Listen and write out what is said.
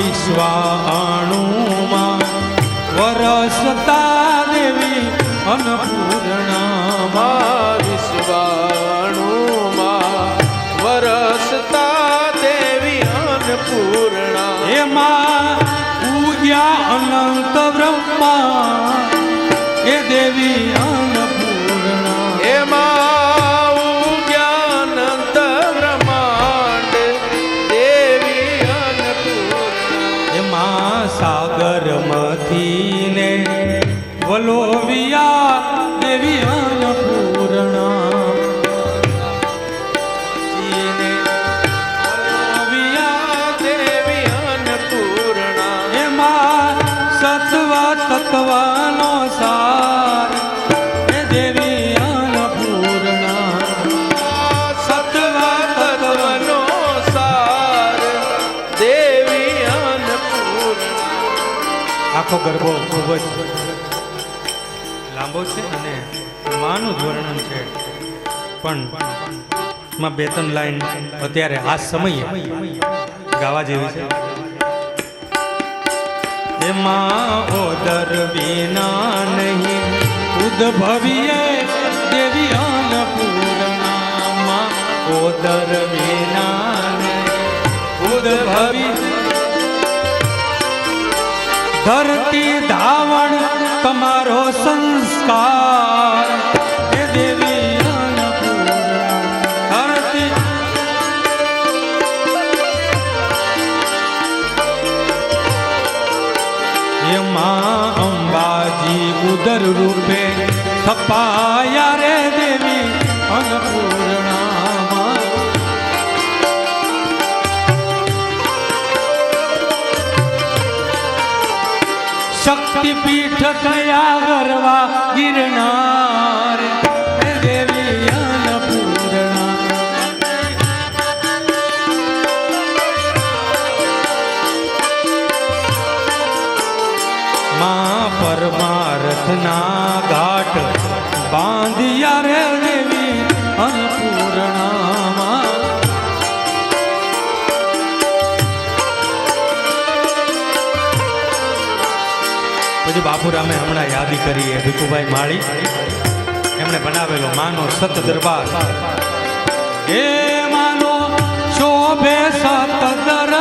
વિશ્વાણુમાં વરસતા દેવી અન્નપૂર્ણામાં વિશ્વાણુમાં વરસતા દેવી અન્નપૂર્ણા એમાં પૂજ્યા અનંત બ્રહ્મા, એ દેવી અન્ન જીને વલોવિયા દેવી અન્નપૂર્ણા સત્વ તત્વનો સાર એ દેવી અન્નપૂર્ણા સત્વ તત્વનો સાર દેવી અન્નપૂર્ણા આખો ગરબો ખૂબ જ લાંબો છે અને માનું જ વર્ણન છે. પણ માં બે ત્રણ લાઈન અત્યારે આ સમયે ગાવા જેવી છે. એમાં ઓદર વિના નહીં, ઉદ્ભવીએ દેવી અન્નપૂર્ણામાં. ઓદર વિના ઉદ્ભવી. ધરતી ધાવણ એમાં અંબાજી ઉદર રૂપે થપાયા રે દેવી અન્નપૂર્ણા શક્તિપીઠ કયા ગરવા ગિરનાર પરમાર્થના ઘાટ બાંધિયા રે દેવી અન્નપૂર્ણામાં. પછી બાપુરામે હમણાં યાદી કરી એ ભીખુભાઈ માળી. એમણે બનાવેલો માનો સત દરબાર એ માનો શોભે સત દરબાર